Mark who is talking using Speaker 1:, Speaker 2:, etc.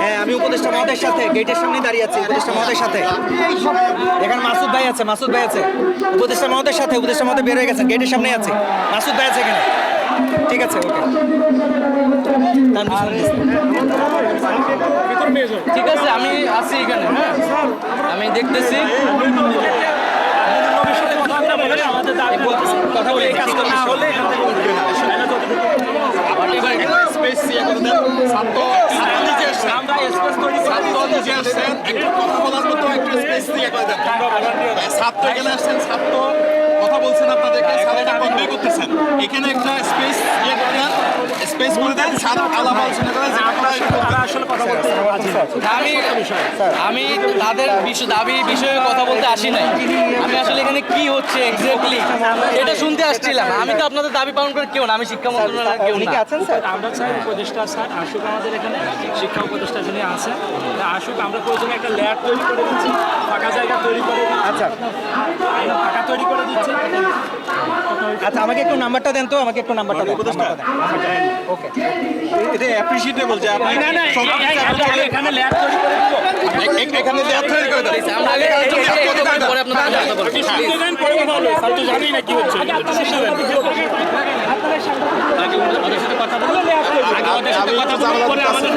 Speaker 1: হ্যাঁ আমি উপদেষ্টা সাথে গেটের সামনে দাঁড়িয়ে আছি উপদেষ্টা মহোদয়ের সাথে। এখানে মাসুদ ভাই আছে মাসুদ ভাই আছে। উপদেষ্টা সাথে উপদেষ্টা বের হয়ে গেছে গেটের সামনে আছে। মাসুদ ভাই আছে এখানে। ঠিক আছে ওকে।
Speaker 2: ঠিক আছে আমি আছি এখানে হ্যাঁ। আমি দেখতেছি।
Speaker 1: কথা বলে। এই কাজ করতে হবে।
Speaker 3: স্পেস ইয়ে করে দেন ছাত্র ছাত্র নিজে আসছেন ছাত্র নিজে আসছেন একটু কথা বলার মতো একটু স্পেস দিয়ে করে দেন ছাত্র এখানে আসছেন ছাত্র কথা বলছেন আপনাদেরকে ছাত্রটা কনভে করতেছেন। এখানে একটা স্পেস ইয়ে করে দেন। স্পেস করে দেন ছাত্র আলাপ আলোচনা করেন আপনারা আসলে কথা বলতে
Speaker 2: আমি আমি তাদের বিষয় দাবি বিষয়ে কথা বলতে আসি নাই। আমি আসলে এখানে কি হচ্ছে এক্স্যাক্টলি এটা শুনতে আসছিলাম। আমি তো আপনাদের দাবি পালন করে কেউ না আমি শিক্ষা মন্ত্রণালয়ের কেউ না।
Speaker 1: আছেন স্যার?
Speaker 4: আমরা চাই উপদেষ্টা স্যার আসুক আমাদের এখানে শিক্ষা উপদেষ্টা যিনি আছেন তা আসুক আমরা প্রয়োজনে একটা ল্যাব তৈরি করে দিচ্ছি ফাঁকা জায়গা তৈরি করে
Speaker 1: আচ্ছা।
Speaker 4: ফাঁকা তৈরি করে দিচ্ছি।
Speaker 1: আচ্ছা আমাকে একটু নাম্বারটা দেন তো আমাকে একটু নাম্বারটা দেন ওকে
Speaker 3: এটা অ্যাপ্রিশিয়েটেবল যে আপনি
Speaker 4: না না এখানে তৈরি করে দিব
Speaker 3: এখানে তৈরি করে
Speaker 2: আমরা আগে পরে আপনাদের সাথে কথা বলব।
Speaker 4: শুনতে দেন পরে কথা বলব স্যার তো জানি না কি হচ্ছে শুনতে দেন আগে ওদের সাথে কথা পরে আমাদের